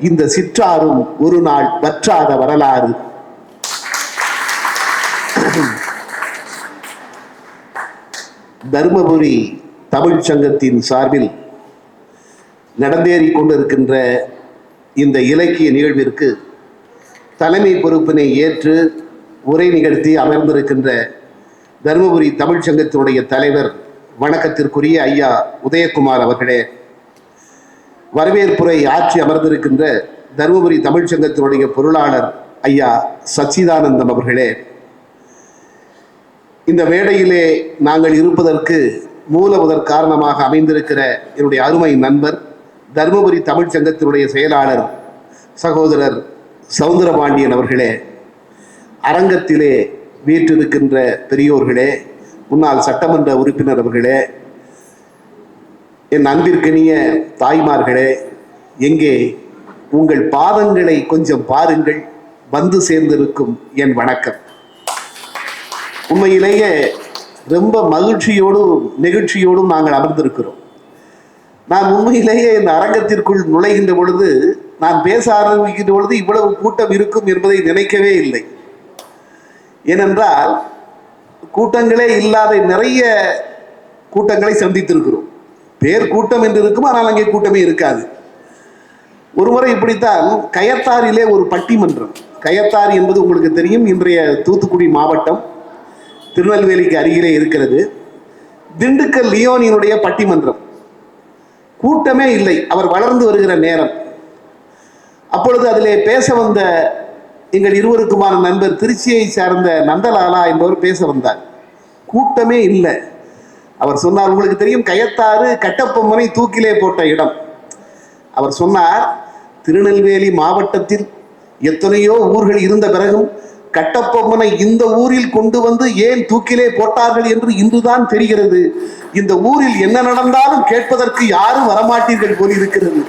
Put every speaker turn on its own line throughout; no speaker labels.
இந்த சிற்றாரும் ஒரு நாள் வற்றாத வரலாறு. தருமபுரி தமிழ் சங்கத்தின் சார்பில் நடந்தேறிக் கொண்டிருக்கின்ற இந்த இலக்கிய நிகழ்விற்கு தலைமை பொறுப்பினை ஏற்று உரை நிகழ்த்தி அமர்ந்திருக்கின்ற தருமபுரி தமிழ்ச் சங்கத்தினுடைய தலைவர் வணக்கத்திற்குரிய ஐயா உதயகுமார் அவர்களே வரவேற்புரை ஆற்றி அமர்ந்திருக்கின்ற தருமபுரி தமிழ்ச் சங்கத்தினுடைய பொருளாளர் ஐயா சச்சிதானந்தம் அவர்களே இந்த மேடையிலே நாங்கள் இருப்பதற்கு மூல முதற் காரணமாக அமைந்திருக்கிற என்னுடைய அருமை நண்பர் தருமபுரி தமிழ்ச் சங்கத்தினுடைய செயலாளர் சகோதரர் சவுந்தரபாண்டியன் அவர்களே அரங்கத்திலே வீற்றிருக்கின்ற பெரியோர்களே முன்னாள் சட்டமன்ற உறுப்பினர் அவர்களே என் அன்பிற்கினிய தாய்மார்களே எங்கே உங்கள் பாதங்களை கொஞ்சம் பாருங்கள் வந்து சேர்ந்திருக்கும் என் வணக்கம். உண்மையிலேயே ரொம்ப மகிழ்ச்சியோடும் நெகிழ்ச்சியோடும் நாங்கள் அமர்ந்திருக்கிறோம். நான் உண்மையிலேயே இந்த அரங்கத்திற்குள் நுழைகின்ற பொழுது நான் பேச ஆரம்பிக்கின்ற பொழுது இவ்வளவு கூட்டம் இருக்கும் என்பதை நினைக்கவே இல்லை. ஏனென்றால் கூட்டங்களே இல்லாத நிறைய கூட்டங்களை சந்தித்திருக்கிறோம். பேர் கூட்டம் என்று இருக்கும் ஆனால் அங்கே கூட்டமே இருக்காது. ஒரு முறை இப்படித்தான் கயத்தாரிலே ஒரு பட்டிமன்றம். கயத்தார் என்பது உங்களுக்கு தெரியும் இன்றைய தூத்துக்குடி மாவட்டம். திருநெல்வேலிக்கு அருகிலே இருக்கிறது. திண்டுக்கல் லியோனினுடைய பட்டிமன்றம். கூட்டமே இல்லை அவர் வளர்ந்து வருகிற நேரம். அப்பொழுது அதிலே பேச வந்த எங்கள் இருவருக்குமான நண்பர் திருச்சியை சார்ந்த நந்தலாலா என்பவர் பேச வந்தார். கூட்டமே இல்லை. அவர் சொன்னார் உங்களுக்கு தெரியும் கயத்தாறு கட்டப்பொம்மனை தூக்கிலே போட்ட இடம். அவர் சொன்னார் திருநெல்வேலி மாவட்டத்தில் எத்தனையோ ஊர்கள் இருந்த பிறகும் கட்டப்பொம்மனை இந்த ஊரில் கொண்டு வந்து ஏன் தூக்கிலே போட்டார்கள் என்று இன்றுதான் தெரிகிறது. இந்த ஊரில் என்ன நடந்தாலும் கேட்பதற்கு யாரும் வரமாட்டீர்கள் போல் இருக்கிறது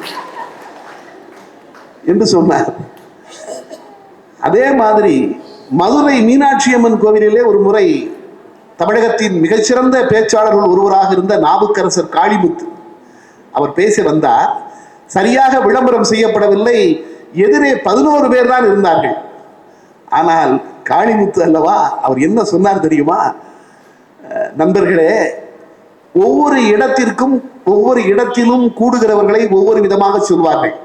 என்று சொன்னார். அதே மாதிரி மதுரை மீனாட்சி அம்மன் கோவிலிலே ஒரு முறை தமிழகத்தின் மிகச்சிறந்த பேச்சாளர்கள் ஒருவராக இருந்த நாவுக்கரசர் காளிமுத்து. அவர் பேசி வந்தார் சரியாக விளம்பரம் செய்யப்படவில்லை எதிரே பதினோரு பேர் தான் இருந்தார்கள். ஆனால் காளிமுத்து அல்லவா அவர் என்ன சொன்னார் தெரியுமா? நண்பர்களே ஒவ்வொரு இடத்திற்கும் ஒவ்வொரு இடத்திலும் கூடுகிறவர்களை ஒவ்வொரு விதமாக சொல்வார்கள்.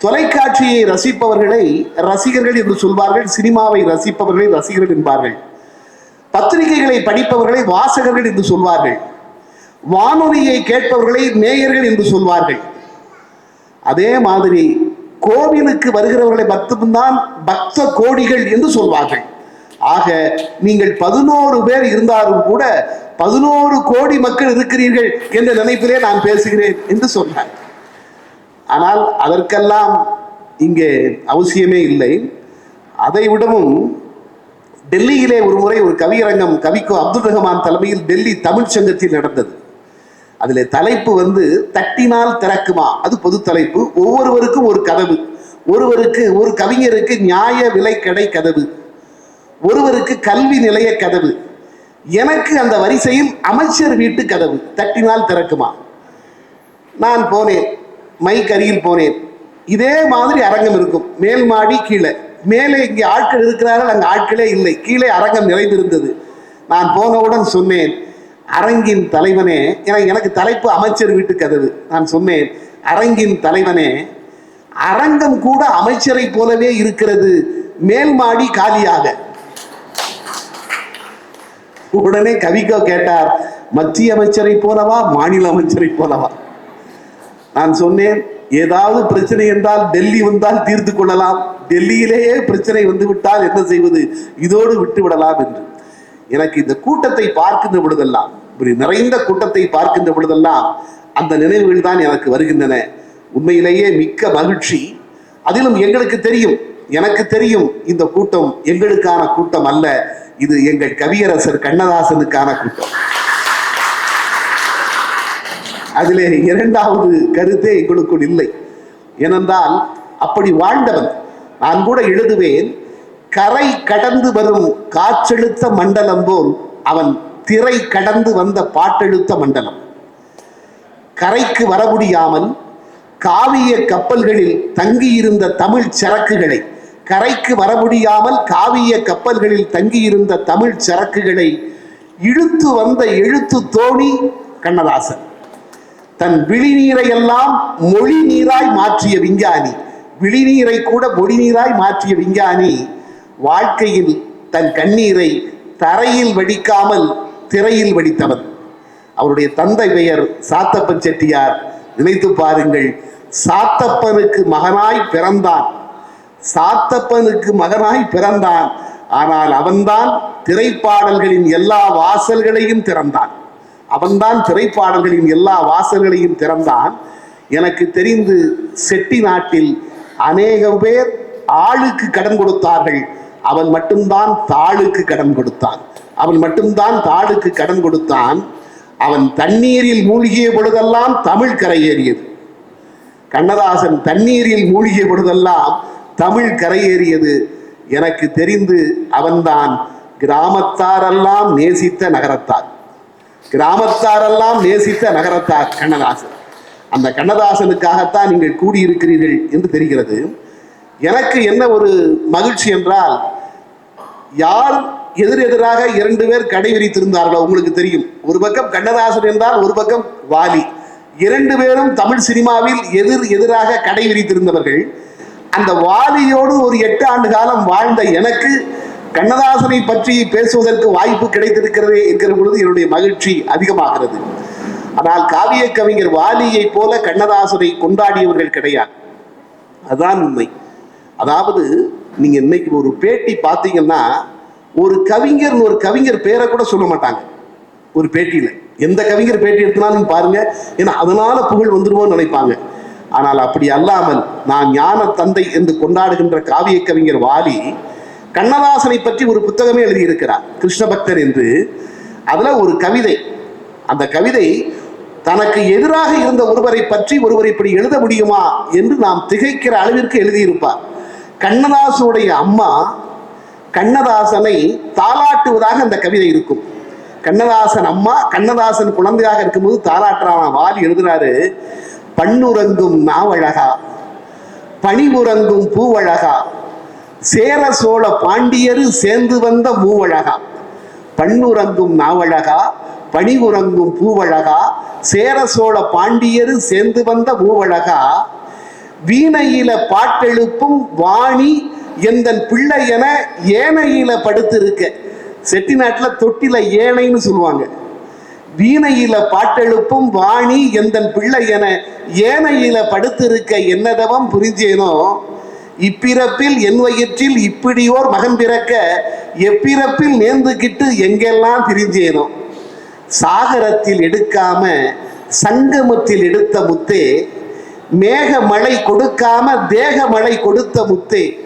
தொலைக்காட்சியை ரசிப்பவர்களை ரசிகர்கள் என்று சொல்வார்கள் சினிமாவை ரசிப்பவர்களை ரசிகர்கள் என்பார்கள். பத்திரிகைகளை படிப்பவர்களை வாசகர்கள் என்று சொல்வார்கள். வானொலியை கேட்பவர்களை நேயர்கள் என்று சொல்வார்கள். அதே மாதிரி கோவிலுக்கு வருகிறவர்களை மட்டும்தான் பக்த கோடிகள் என்று சொல்வார்கள். ஆக நீங்கள் பதினோரு பேர் இருந்தாலும் கூட பதினோரு கோடி மக்கள் இருக்கிறீர்கள் என்ற நினைப்பிலே நான் பேசுகிறேன் என்று சொன்னார். ஆனால் அதற்கெல்லாம் இங்கே அவசியமே இல்லை. அதை விடவும் டெல்லியிலே ஒரு முறை ஒரு கவியரங்கம் கவிக்கு அப்துல் ரஹ்மான் தலைமையில் டெல்லி தமிழ்ச் சங்கத்தில் நடந்தது. அதில் தலைப்பு வந்து தட்டினால் திறக்குமா? அது பொது தலைப்பு. ஒவ்வொருவருக்கும் ஒரு கதவு. ஒருவருக்கு ஒரு கவிஞருக்கு நியாய விலைக்கடை கதவு. ஒருவருக்கு கல்வி நிலைய கதவு. எனக்கு அந்த வரிசையில் அமைச்சர் வீட்டு கதவு. தட்டினால் திறக்குமா? நான் போனேன். மைக் அருகில் போனேன். இதே மாதிரி அரங்கம் இருக்கும். மேல் மாடி கீழே. மேலே இங்கே ஆட்கள் இருக்கிறார்கள் அங்கே ஆட்களே இல்லை. கீழே அரங்கம் நிறைந்திருந்தது. நான் போனவுடன் சொன்னேன் அரங்கின் தலைவனே என எனக்கு தலைப்பு அமைச்சர் வீட்டு கதவு. நான் சொன்னேன் அரங்கின் தலைவனே அரங்கம் கூட அமைச்சரை போலவே இருக்கிறது. மேல் மாடி காலியாக. உடனே கவிக்கோ கேட்டார் மத்திய அமைச்சரை போலவா மாநில அமைச்சரை போலவா? நான் சொன்னேன் ஏதாவது பிரச்சனை என்றால் டெல்லி வந்தால் தீர்த்து கொள்ளலாம். டெல்லியிலேயே பிரச்சனை வந்து விட்டால் என்ன செய்வது? இதோடு விட்டு விடலாம் என்று. எனக்கு இந்த கூட்டத்தை பார்க்கின்ற பொழுதெல்லாம் இப்படி நிறைந்த கூட்டத்தை பார்க்கின்ற பொழுதெல்லாம் அந்த நினைவுகள் தான் எனக்கு வருகின்றன. உண்மையிலேயே மிக்க மகிழ்ச்சி. அதிலும் எங்களுக்கு தெரியும் எனக்கு தெரியும் இந்த கூட்டம் எங்களுக்கான கூட்டம் அல்ல. இது எங்கள் கவியரசர் கண்ணதாசனுக்கான கூட்டம். அதில் இரண்டாவது கருத்தே எங்களுக்குள் இல்லை. ஏனென்றால் அப்படி வாழ்ந்தவன் நான் கூட எழுதுவேன் கரை கடந்து வரும் காற்றெழுத்த மண்டலம் போல் அவன் திரை கடந்து வந்த பாட்டெழுத்த மண்டலம். கரைக்கு வர முடியாமல் காவிய கப்பல்களில் தங்கியிருந்த தமிழ் சரக்குகளை கரைக்கு வர முடியாமல் காவிய கப்பல்களில் தங்கியிருந்த தமிழ் சரக்குகளை இழுத்து வந்த எழுத்து தோணி கண்ணதாசன். தன் விழிநீரை எல்லாம் மொழி நீராய் மாற்றிய விஞ்ஞானி. விழிநீரை கூட மொழி நீராய் மாற்றிய விஞ்ஞானி. வாழ்க்கையில் தன் கண்ணீரை தரையில் வடிக்காமல் திரையில் வடித்தவன். அவருடைய தந்தை பெயர் சாத்தப்பன் செட்டியார். நினைத்து பாருங்கள் சாத்தப்பனுக்கு மகனாய் பிறந்தான். சாத்தப்பனுக்கு மகனாய் பிறந்தான். ஆனால் அவன்தான் திரைப்பாடல்களின் எல்லா வாசல்களையும் திறந்தான். அவன்தான் திரைப்பாடல்களின் எல்லா வாசல்களையும் திறந்தான். எனக்கு தெரிந்து செட்டி நாட்டில் அநேக பேர் ஆளுக்கு கடன் கொடுத்தார்கள். அவன் மட்டும்தான் தாளுக்கு கடன் கொடுத்தான். அவன் மட்டும்தான் தாளுக்கு கடன் கொடுத்தான். அவன் தண்ணீரில் மூழ்கிய பொழுதெல்லாம் தமிழ் கரையேறியது. கண்ணதாசன் தண்ணீரில் மூழ்கிய பொழுதெல்லாம் தமிழ் கரையேறியது. எனக்கு தெரிந்து அவன்தான் கிராமத்தாரெல்லாம் நேசித்த நகரத்தார். கிராமத்தாரெல்லாம் நேசித்த நகரத்தார் கண்ணதாசன். அந்த கண்ணதாசனுக்காகத்தான் நீங்கள் கூடியிருக்கிறீர்கள் என்று தெரிகிறது. எனக்கு என்ன ஒரு மகிழ்ச்சி என்றால் யார் எதிர் எதிராக இரண்டு பேர் கடை விரித்திருந்தார்களோ உங்களுக்கு தெரியும். ஒரு பக்கம் கண்ணதாசன் என்றால் ஒரு பக்கம் வாலி. இரண்டு பேரும் தமிழ் சினிமாவில் எதிர் எதிராக கடை விரித்திருந்தவர்கள். அந்த வாலியோடு ஒரு எட்டு ஆண்டு காலம் வாழ்ந்த எனக்கு கண்ணதாசனை பற்றி பேசுவதற்கு வாய்ப்பு கிடைத்திருக்கிறதே என்கிற பொழுது என்னுடைய மகிழ்ச்சி அதிகமாகிறது. ஆனால் காவிய கவிஞர் வாலியை போல கண்ணதாசனை கொண்டாடியவர்கள் கிடையாது. அதுதான் உண்மை. அதாவது நீங்க இன்னைக்கு ஒரு பேட்டி பார்த்தீங்கன்னா ஒரு கவிஞர் ஒரு கவிஞர் பேரை கூட சொல்ல மாட்டாங்க. ஒரு பேட்டியில. எந்த கவிஞர் பேட்டி எடுத்தாலும் பாருங்க. ஏன்னா அதனால புகழ் வந்துருமோன்னு நினைப்பாங்க. ஆனால் அப்படி அல்லாமல் நான் ஞான தந்தை என்று கொண்டாடுகின்ற காவிய கவிஞர் வாலி கண்ணதாசனை பற்றி ஒரு புத்தகமே எழுதியிருக்கிறார். கிருஷ்ணபக்தர் என்று. அதில் ஒரு கவிதை. அந்த கவிதை தனக்கு எதிராக இருந்த ஒருவரை பற்றி ஒருவர் இப்படி எழுத முடியுமா என்று நாம் திகைக்கிற அளவிற்கு எழுதியிருப்பார். கண்ணதாசனுடைய அம்மா கண்ணதாசனை தாளாட்டுவதாக அந்த கவிதை இருக்கும். கண்ணதாசன் அம்மா கண்ணதாசன் குழந்தையாக இருக்கும்போது தாளாட்டுறான. வாலி எழுதுறாரு பண்ணுறங்கும் நாவழகா பணிபுறங்கும் பூவழகா சேர சோழ பாண்டியரு சேர்ந்து வந்த மூவழகா. பண்ணுறங்கும் நாவழகா பணிபுறங்கும் பூவழகா சேர சோழ பாண்டியரு சேர்ந்து வந்த மூவழகா. வீணையில பாட்டெழுப்பும் வாணி எந்தன் பிள்ளை என ஏனையில படுத்திருக்க. செட்டிநாட்டில் தொட்டில ஏனைன்னு சொல்லுவாங்க. வீணையில பாட்டெழுப்பும் வாணி எந்தன் பிள்ளை என ஏனையில படுத்திருக்க என்னதவம் புரிஞ்சேனோ இப்பிறப்பில் என் வயிற்றில் இப்படியோர் மகன் பிறக்க எப்பிறப்பில் நேர்ந்துகிட்டு எங்கெல்லாம் திரிஞ்சேனும் சாகரத்தில் எடுக்காம சங்கமத்தில் எடுத்த முத்தே மேக மழை கொடுக்காம தேக மழை கொடுத்த முத்தே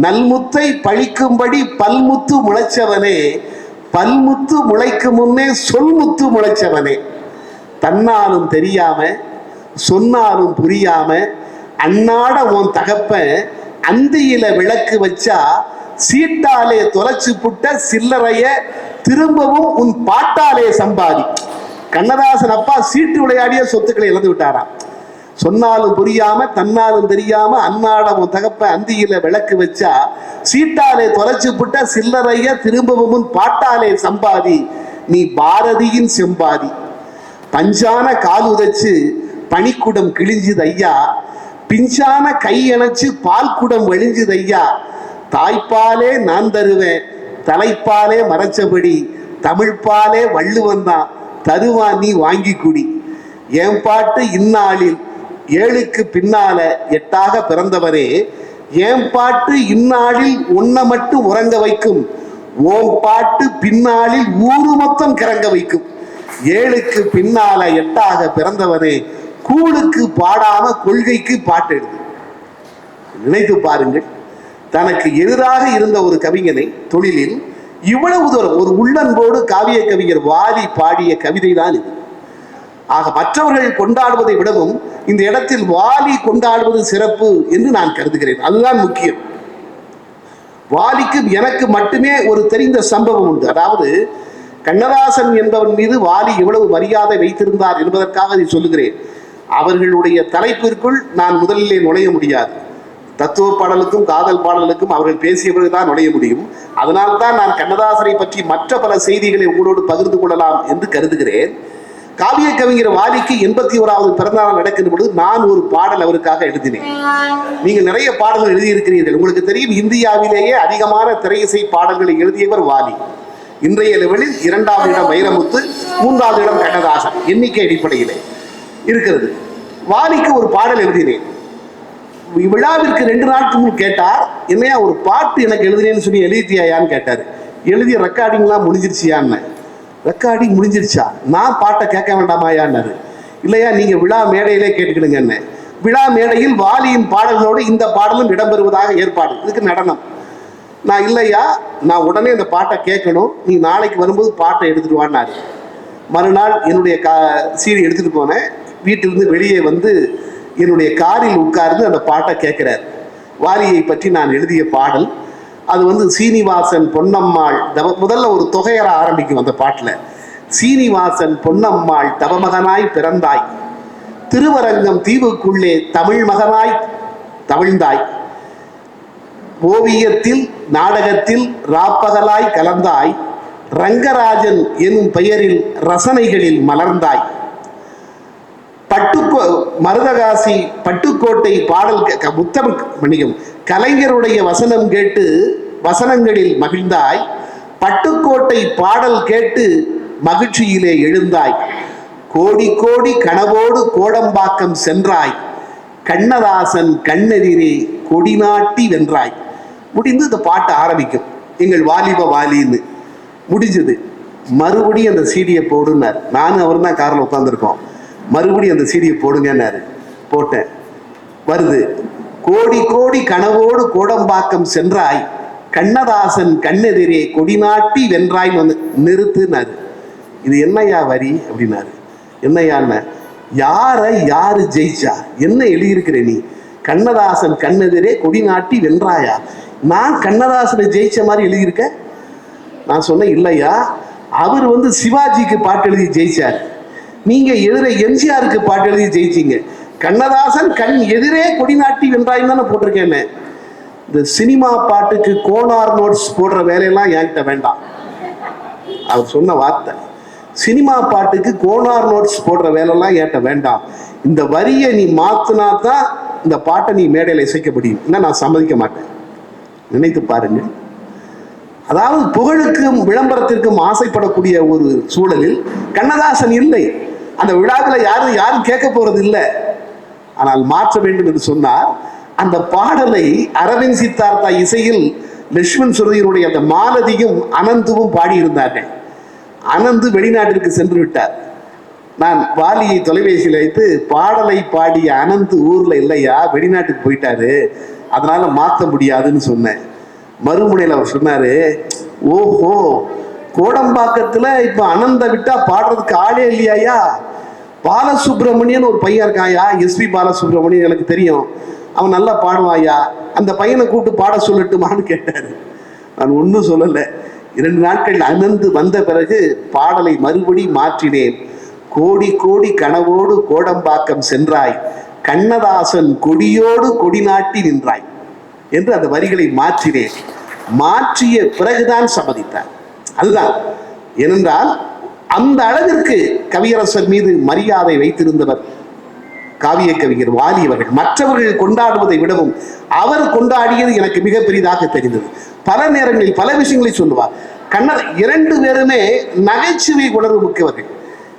நல்முத்தை பழிக்கும்படி பல்முத்து முளைச்சவனே பல்முத்து முளைக்கு முன்னே சொல்முத்து முளைச்சவனே. தன்னாலும் தெரியாம சொன்னாலும் புரியாம அன்னாட உன் தகப்பன் அந்தியில விளக்கு வச்சா சீட்டாலே தொலைச்சு புட்ட சில்லறைய திரும்பவும் உன் பாட்டாலே சம்பாதி. கண்ணதாசன் அப்பா சீட்டு விளையாடிய சொத்துக்களை இழந்து விட்டாராம். சொன்னாலும் புரியாம தன்னாலும் தெரியாம அன்னாட உன் தகப்ப அந்தியில விளக்கு வச்சா சீட்டாலே தொலைச்சு புட்ட சில்லறைய திரும்பவும் உன் பாட்டாலே சம்பாதி. நீ பாரதியின் செம்பாதி. பஞ்சான கால் உதைச்சு பனிக்குடம் கிழிஞ்சுது ஐயா. பிஞ்சான கை அணைச்சு பால் குடம் வழிஞ்சுது ஐயா. தாய்ப்பாலே நான் தருவேன். தலைப்பாலே மறைச்சபடி. தமிழ்ப்பாலே வள்ளுவன் தான். தருவா நீ வாங்கி குடி. என் பாட்டு இந்நாளில் ஏழுக்கு பின்னால எட்டாக பிறந்தவரே. என் பாட்டு இந்நாளில் உன்னை மட்டும் உறங்க வைக்கும். ஓம் பாட்டு பின்னாளில் ஊரு மொத்தம் கிறங்க வைக்கும். ஏழுக்கு பின்னால எட்டாக பிறந்தவரே. கூலுக்கு பாடாம கொள்கைக்கு பாட்டு எழுது. நினைத்து பாருங்கள் தனக்கு எதிராக இருந்த ஒரு கவிஞனை தொழிலில் இவ்வளவு தூரம் ஒரு உள்ளன்போடு காவிய கவிஞர் வாலி பாடிய கவிதை தான் இது. ஆக மற்றவர்கள் கொண்டாடுவதை விடவும் இந்த இடத்தில் வாலி கொண்டாடுவது சிறப்பு என்று நான் கருதுகிறேன். அதுதான் முக்கியம். வாலிக்கு எனக்கு மட்டுமே ஒரு தெரிந்த சம்பவம் உண்டு. அதாவது கண்ணதாசன் என்பவன் மீது வாலி எவ்வளவு மரியாதை வைத்திருந்தார் என்பதற்காக அதை சொல்லுகிறேன். அவர்களுடைய தலைப்பிற்குள் நான் முதலிலே நுழைய முடியாது. தத்துவ பாடலுக்கும் காதல் பாடலுக்கும் அவர்கள் பேசிய பிறகுதான் நுழைய முடியும். அதனால்தான் நான் கண்ணதாசரை பற்றி மற்ற பல செய்திகளை உங்களோடு பகிர்ந்து கொள்ளலாம் என்று கருதுகிறேன். காவிய கவிஞர் வாலிக்கு எண்பத்தி ஓராவது பிறந்தநாள் நடக்கின்ற பொழுது நான் ஒரு பாடல் அவருக்காக எழுதினேன். நீங்கள் நிறைய பாடல்கள் எழுதியிருக்கிறீர்கள். உங்களுக்கு தெரியும் இந்தியாவிலேயே அதிகமான திரையிசை பாடல்களை எழுதியவர் வாலி. இன்றைய லெவலில் இரண்டாவது இடம் வைரமுத்து மூன்றாவது இடம் கண்ணதாசன். எண்ணிக்கை அடிப்படையிலே. இருக்கிறது. வாலிக்கு ஒரு பாடல் எழுதினேன். விழாவிற்கு ரெண்டு நாட்கு முன் கேட்டார் என்னையா ஒரு பாட்டு எனக்கு எழுதினேன்னு சொல்லி எழுதிட்டியாயான்னு கேட்டார். எழுதிய ரெக்கார்டிங்லாம் முடிஞ்சிருச்சியான்னு. ரெக்கார்டிங் முடிஞ்சிருச்சா? நான் பாட்டை கேட்க வேண்டாமாயான்னாரு. இல்லையா நீங்கள் விழா மேடையிலே கேட்டுக்கிடுங்க என்ன விழா மேடையில் வாலியின் பாடல்களோடு இந்த பாடலும் இடம்பெறுவதாக ஏற்பாடு. இதுக்கு நடனம். நான் இல்லையா நான் உடனே இந்த பாட்டை கேட்கணும். நீ நாளைக்கு வரும்போது பாட்டை எடுத்துட்டு வான்னாரு. மறுநாள் என்னுடைய கா சீடி எடுத்துகிட்டு போனேன். வீட்டிலிருந்து வெளியே வந்து என்னுடைய காரில் உட்கார்ந்து அந்த பாட்டை கேட்குறார். வாலியை பற்றி நான் எழுதிய பாடல். அது வந்து சீனிவாசன் பொன்னம்மாள் தவ முதல்ல ஒரு தொகையற ஆரம்பிக்கும் அந்த பாட்டில். சீனிவாசன் பொன்னம்மாள் தவமகனாய் பிறந்தாய். திருவரங்கம் தீவுக்குள்ளே தமிழ் மகனாய் தமிழ்ந்தாய் ஓவியத்தில் நாடகத்தில் ராப்பகலாய் கலந்தாய். ரங்கராஜன் எனும் பெயரில் ரசனைகளில் மலர்ந்தாய். பட்டுக்கோ மருதகாசி பட்டுக்கோட்டை பாடல் கே- முத்தம் மன்னிக்கும் கலைஞருடைய வசனம் கேட்டு வசனங்களில் மகிழ்ந்தாய். பட்டுக்கோட்டை பாடல் கேட்டு மகிழ்ச்சியிலே எழுந்தாய். கோடி கோடி கனவோடு கோடம்பாக்கம் சென்றாய். கண்ணதாசன் கண்ணெதிரே கொடிநாட்டி வென்றாய். முடிந்து இந்த பாட்டு ஆரம்பிக்கும். எங்கள் வாலிப வாலின்னு முடிஞ்சது. மறுபடியும் அந்த சீடியை போடுனார் நானும் அவர் தான் காரில் உட்காந்துருக்கோம் மறுபடியும் அந்த சீடியை போடுங்கன்னாரு. போட்டேன். வருது. கோடி கோடி கனவோடு கோடம்பாக்கம் சென்றாய். கண்ணதாசன் கண்ணெதிரே கொடிநாட்டி வென்றாய் வந்து நிறுத்துனாரு. இது என்னையா வரி? அப்படின்னாரு. என்னையான்னு யாரை யாரு ஜெயிச்சா? என்ன எழுதியிருக்கிற நீ? கண்ணதாசன் கண்ணெதிரே கொடிநாட்டி வென்றாயா? நான் கண்ணதாசனை ஜெயிச்ச மாதிரி எழுதியிருக்கேன் நான் சொன்னேன் இல்லையா? அவர் வந்து சிவாஜிக்கு பாட்டு எழுதி ஜெயிச்சார். நீங்க எதிரே எம்ஜிஆருக்கு பாட்டு எழுதி ஜெயிச்சீங்க. கண்ணதாசன் கண் எதிரே கொடிநாட்டி வென்றாயும் தானே போட்டிருக்கேன்னு இந்த சினிமா பாட்டுக்கு கோனார் நோட்ஸ் போடுற வேலையெல்லாம் என்கிட்ட வேண்டாம். அவர் சொன்ன வார்த்தை. சினிமா பாட்டுக்கு கோனார் நோட்ஸ் போடுற வேலையெல்லாம் என்கிட்ட வேண்டாம். இந்த வரியை நீ மாத்தினா தான் இந்த பாட்டை நீ மேடையில் இசைக்க முடியும். இல்லை நான் சம்மதிக்க மாட்டேன். நினைத்து பாருங்கள் அதாவது புகழுக்கும் விளம்பரத்திற்கும் ஆசைப்படக்கூடிய ஒரு சூழலில் கண்ணதாசன் இல்லை. அந்த விழாவில் யாரும் யாரும் கேட்க போறது இல்லை ஆனால் மாற்ற வேண்டும் என்று சொன்னார் அந்த பாடலை அரவிந்த் சித்தார்த்தா இசையில் லட்சுமண் சுரதியினுடைய அந்த மாலதியும் அனந்துவும் பாடியிருந்தார்கள். அனந்து வெளிநாட்டிற்கு சென்று விட்டார். நான் வாலியை தொலைபேசியில் வைத்து பாடலை பாடிய அனந்து ஊர்ல இல்லையா? வெளிநாட்டுக்கு போயிட்டாரு. அதனால மாற்ற முடியாதுன்னு சொன்னேன். மறுமுனையில் அவர் சொன்னாரு ஓஹோ கோடம்பாக்கத்துல இப்ப அனந்த விட்டா பாடுறதுக்கு ஆளே இல்லையாயா? பாலசுப்ரமணியன் ஒரு பையன் இருக்காயா எஸ்பி பாலசுப்ரமணியன் எனக்கு தெரியும். அவன் நல்லா பாடுவாயா அந்த பையனை கூப்பிட்டு பாட சொல்லட்டுமான்னு கேட்டார். நான் ஒன்றும் சொல்லலை. இரண்டு நாட்கள் அனந்து வந்த பிறகு பாடலை மறுபடி மாற்றினேன். கோடி கோடி கனவோடு கோடம்பாக்கம் சென்றாய். கண்ணதாசன் கொடியோடு கொடி நாட்டி நின்றாய் என்று அந்த வரிகளை மாற்றினேன். மாற்றிய பிறகுதான் சம்மதித்தார். அதுதான். ஏனென்றால் அந்த அளவிற்கு கவியரசர் மீது மரியாதை வைத்திருந்தவர் காவிய கவிஞர் வாலி அவர்கள். மற்றவர்கள் கொண்டாடுவதை விடவும் அவர் கொண்டாடியது எனக்கு மிக பெரிதாக தெரிந்தது. பல நேரங்களில் பல விஷயங்களை சொல்லுவார். கண்ண இரண்டு பேருமே நகைச்சுவை உணர்வு மிக்கவர்கள்.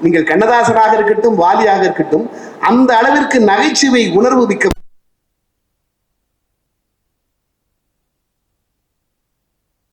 நீங்கள் கண்ணதாசனாக இருக்கட்டும் வாலியாக இருக்கட்டும் அந்த அளவிற்கு நகைச்சுவை உணர்வு மிக்க